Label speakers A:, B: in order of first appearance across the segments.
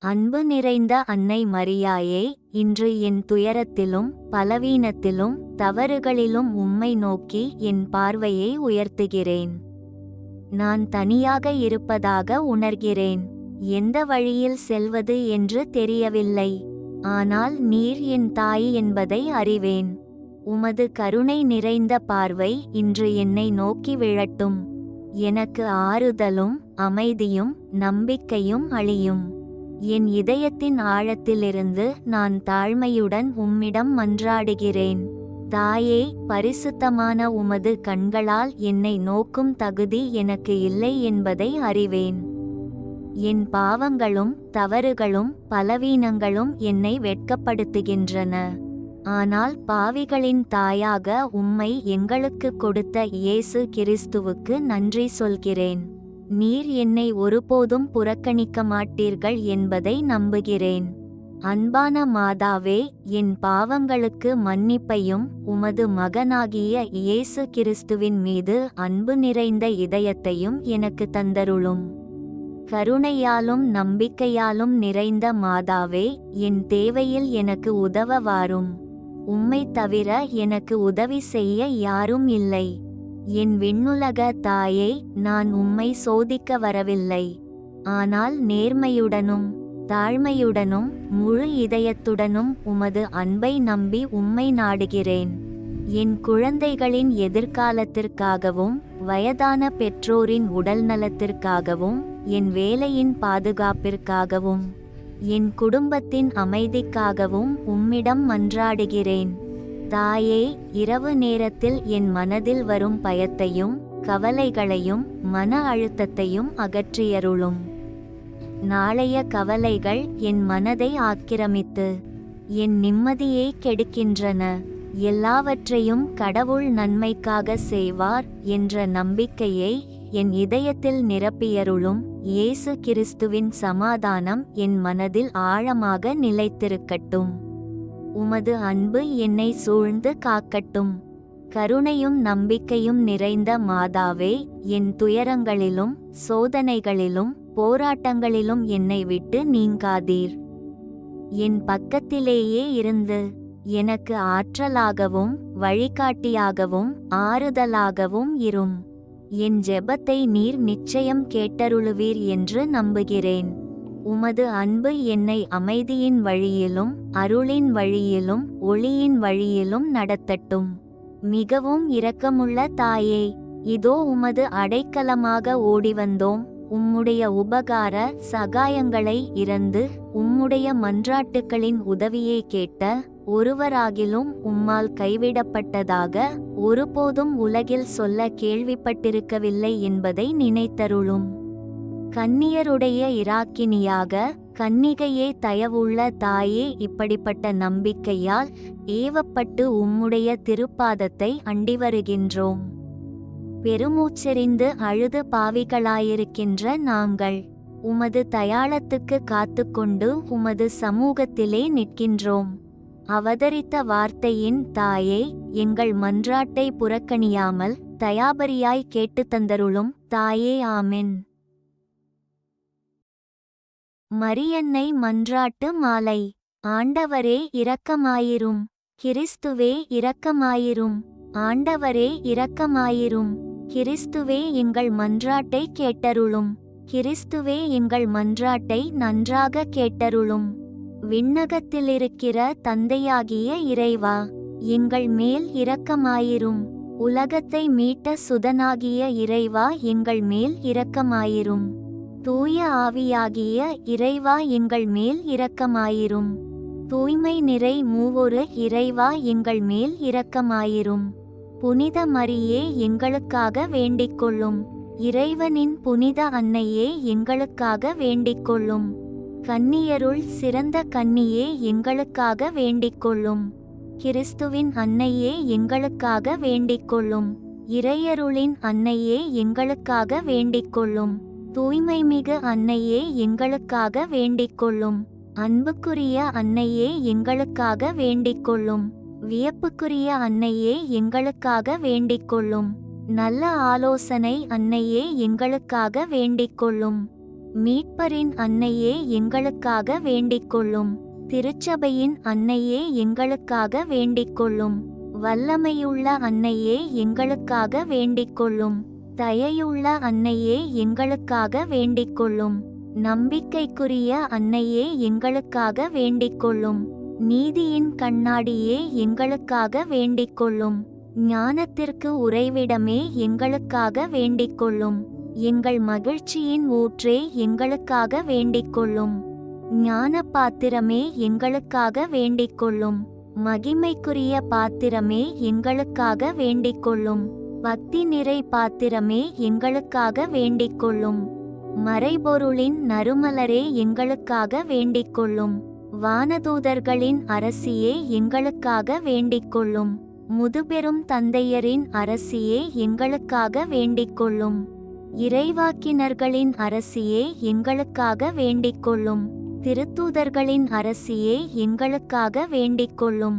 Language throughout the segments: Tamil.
A: அன்பு நிறைந்த அன்னை மரியாயே இன்று என் துயரத்திலும் பலவீனத்திலும் தவறுகளிலும் உம்மை நோக்கி என் பார்வையை உயர்த்துகிறேன். நான் தனியாக இருப்பதாக உணர்கிறேன். எந்த வழியில் செல்வது என்று தெரியவில்லை. ஆனால் நீர் என் தாய் என்பதை அறிவேன். உமது கருணை நிறைந்த பார்வை இன்று என்னை நோக்கி விழட்டும். எனக்கு ஆறுதலும் அமைதியும் நம்பிக்கையும் அழியும் என் இதயத்தின் ஆழத்திலிருந்து நான் தாழ்மையுடன் உம்மிடம் மன்றாடுகிறேன். தாயே பரிசுத்தமான உமது கண்களால் என்னை நோக்கும் தகுதி எனக்கு இல்லை என்பதை அறிவேன். என் பாவங்களும் தவறுகளும் பலவீனங்களும் என்னை வெட்கப்படுத்துகின்றன. ஆனால் பாவிகளின் தாயாக உம்மை எங்களுக்கு கொடுத்த இயேசு கிறிஸ்துவுக்கு நன்றி சொல்கிறேன். நீர் என்னை ஒருபோதும் புறக்கணிக்க மாட்டீர்கள் என்பதை நம்புகிறேன். அன்பான மாதாவே என் பாவங்களுக்கு மன்னிப்பையும் உமது மகனாகிய இயேசு கிறிஸ்துவின் மீது அன்பு நிறைந்த இதயத்தையும் எனக்கு தந்தருளும். கருணையாலும் நம்பிக்கையாலும் நிறைந்த மாதாவே என் தேவையில் எனக்கு உதவ வாரும். உம்மை தவிர எனக்கு உதவி செய்ய யாரும் இல்லை. என் விண்ணுலக தாயே நான் உம்மை சோதிக்க வரவில்லை. ஆனால் நேர்மையுடனும் தாழ்மையுடனும் முழு இதயத்துடனும் உமது அன்பை நம்பி உம்மை நாடுகிறேன். என் குழந்தைகளின் எதிர்காலத்திற்காகவும் வயதான பெற்றோரின் உடல் நலத்திற்காகவும் என் வேலையின் பாதுகாப்பிற்காகவும் என் குடும்பத்தின் அமைதிக்காகவும் உம்மிடம் மன்றாடுகிறேன். தாயே இரவு நேரத்தில் என் மனதில் வரும் பயத்தையும் கவலைகளையும் மன அழுத்தத்தையும் அகற்றியருளும். நாளைய கவலைகள் என் மனதை ஆக்கிரமித்து என் நிம்மதியை கெடுக்கின்றன. எல்லாவற்றையும் கடவுள் நன்மைக்காக செய்வார் என்ற நம்பிக்கையை என் இதயத்தில் நிரப்பியருளும் இயேசு கிறிஸ்துவின் சமாதானம் என் மனதில் ஆழமாக நிலைத்திருக்கட்டும். உமது அன்பு என்னை சூழ்ந்து காக்கட்டும். கருணையும் நம்பிக்கையும் நிறைந்த மாதாவே என் துயரங்களிலும் சோதனைகளிலும் போராட்டங்களிலும் என்னை விட்டு நீங்காதீர். என் பக்கத்திலேயே இருந்து எனக்கு ஆற்றலாகவும் வழிகாட்டியாகவும் ஆறுதலாகவும் இரும். என் ஜெபத்தை நீர் நிச்சயம் கேட்டருளுவீர் என்று நம்புகிறேன். உமது அன்பு என்னை அமைதியின் வழியிலும் அருளின் வழியிலும் ஒளியின் வழியிலும் நடத்தட்டும். மிகவும் இரக்கமுள்ள தாயே இதோ உமது அடைக்கலமாக ஓடிவந்தோம். உம்முடைய உபகார சகாயங்களை இறந்து உம்முடைய மன்றாட்டுக்களின் உதவியை கேட்ட ஒருவராகிலும் உம்மால் கைவிடப்பட்டதாக ஒருபோதும் உலகில் சொல்ல கேள்விப்பட்டிருக்கவில்லை என்பதை நினைத்தருளும். கன்னியருடைய இராக்கினியாக கன்னிகையே தயவுள்ள தாயே இப்படிப்பட்ட நம்பிக்கையால் ஏவப்பட்டு உம்முடைய திருப்பாதத்தை அண்டி வருகின்றோம் பெருமூச்செறிந்து அழுது பாவிகளாயிருக்கின்ற நாங்கள் உமது தயாளத்துக்கு காத்துக்கொண்டு உமது சமூகத்திலே நிற்கின்றோம். அவதரித்த வார்த்தையின் தாயே எங்கள் மன்றாட்டை புறக்கணியாமல் தயாபரியாய் கேட்டு தந்தருளும் தாயே ஆமென். மரியன்னை மன்றாட்டு மாலை. ஆண்டவரே இரக்கமாயிரும். கிறிஸ்துவே இரக்கமாயிரும். ஆண்டவரே இரக்கமாயிரும். கிறிஸ்துவே எங்கள் மன்றாட்டை கேட்டருளும். கிறிஸ்துவே எங்கள் மன்றாட்டை நன்றாக கேட்டருளும். விண்ணகத்திலிருக்கிற தந்தையாகிய இறைவா எங்கள் மேல் இரக்கமாயிரும். உலகத்தை மீட்ட சுதனாகிய இறைவா எங்கள் மேல் இரக்கமாயிரும். தூய ஆவியாகிய இறைவா எங்கள் மேல் இரக்கமாயிரும். தூய்மை நிறை மூவொரு இறைவா எங்கள் மேல் இரக்கமாயிரும். புனித மரியே எங்களுக்காக வேண்டிக்கொள்ளும். இறைவனின் புனித அன்னையே எங்களுக்காக வேண்டிக்கொள்ளும். கன்னியருள் சிறந்த கன்னியே எங்களுக்காக வேண்டிக்கொள்ளும். கிறிஸ்துவின் அன்னையே எங்களுக்காக வேண்டிக்கொள்ளும். இறையருளின் அன்னையே எங்களுக்காக வேண்டிக்கொள்ளும். தூய்மைமிகு அன்னையே எங்களுக்காக வேண்டிக்கொள்ளும். அன்புக்குரிய அன்னையே எங்களுக்காக வேண்டிக்கொள்ளும். வியப்புக்குரிய அன்னையே எங்களுக்காக வேண்டிக்கொள்ளும். நல்ல ஆலோசனை அன்னையே எங்களுக்காக வேண்டிக்கொள்ளும். மீட்பரின் அன்னையே எங்களுக்காக வேண்டிக்கொள்ளும். திருச்சபையின் அன்னையே எங்களுக்காக வேண்டிக்கொள்ளும். வல்லமையுள்ள அன்னையே எங்களுக்காக வேண்டிக்கொள்ளும். தயையுள்ள அன்னையே எங்களுக்காக வேண்டிக்கொள்ளும். நம்பிக்கைக்குரிய அன்னையே எங்களுக்காக வேண்டிக்கொள்ளும். நீதியின் கண்ணாடியே எங்களுக்காக வேண்டிக்கொள்ளும். ஞானத்திற்கு உறைவிடமே எங்களுக்காக வேண்டிக்கொள்ளும். எங்கள் மகிழ்ச்சியின் ஊற்றே எங்களுக்காக வேண்டிக்கொள்ளும். ஞான பாத்திரமே எங்களுக்காக வேண்டிக்கொள்ளும். மகிமைக்குரிய பாத்திரமே எங்களுக்காக வேண்டிக்கொள்ளும். பக்தி நிறை பாத்திரமே எங்களுக்காக வேண்டிக்கொள்ளும். மறைபொருளின் நறுமலரே எங்களுக்காக வேண்டிக்கொள்ளும். வானதூதர்களின் அரசியே எங்களுக்காக வேண்டிக்கொள்ளும். முதுபெரும் தந்தையரின் அரசியே எங்களுக்காக வேண்டிக்கொள்ளும். இறைவாக்கினர்களின் அரசியே எங்களுக்காக வேண்டிக்கொள்ளும். திருத்தூதர்களின் அரசியே எங்களுக்காக வேண்டிக்கொள்ளும்.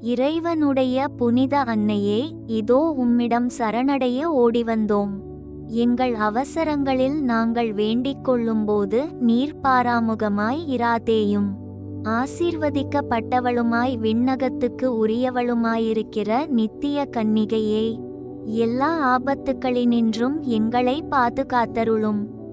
A: இறைவனுடைய புனித அன்னையே இதோ உம்மிடம் சரணடைய ஓடிவந்தோம். எங்கள் அவசரங்களில் நாங்கள் வேண்டிக் கொள்ளும்போது நீர் பாராமுகமாய் இராதேயும். ஆசீர்வதிக்கப்பட்டவளுமாய் விண்ணகத்துக்கு உரியவளுமாயிருக்கிற நித்திய கன்னிகையே எல்லா ஆபத்துக்களினின்றும் எங்களை பாதுகாத்தருளும்.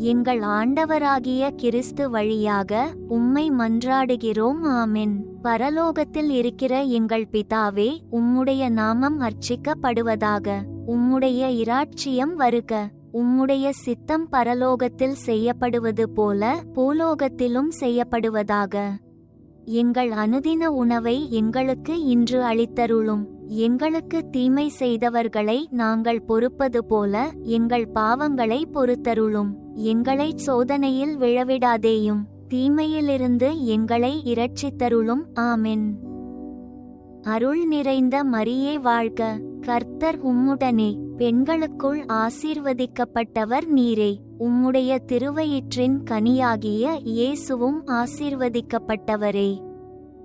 A: எங்கள் ஆண்டவராகிய கிறிஸ்து வழியாக உம்மை மன்றாடுகிறோம் ஆமென். பரலோகத்தில் இருக்கிற எங்கள் பிதாவே உம்முடைய நாமம் அர்ச்சிக்கப்படுவதாக உம்முடைய இராட்சியம் வருக. உம்முடைய சித்தம் பரலோகத்தில் செய்யப்படுவது போல பூலோகத்திலும் செய்யப்படுவதாக. எங்கள் அனுதின உணவை எங்களுக்கு இன்று அளித்தருளும். எங்களுக்கு தீமை செய்தவர்களை நாங்கள் பொறுப்பது போல எங்கள் பாவங்களை பொறுத்தருளும். எங்களை சோதனையில் விழவிடாதேயும் தீமையிலிருந்து எங்களை இரட்சித்தருளும் ஆமென். அருள் நிறைந்த மரியே வாழ்க கர்த்தர் உம்முடனே பெண்களுக்குள் ஆசீர்வதிக்கப்பட்டவர் நீரே உம்முடைய திருவயிற்றின் கனியாகிய இயேசுவும் ஆசீர்வதிக்கப்பட்டவரே.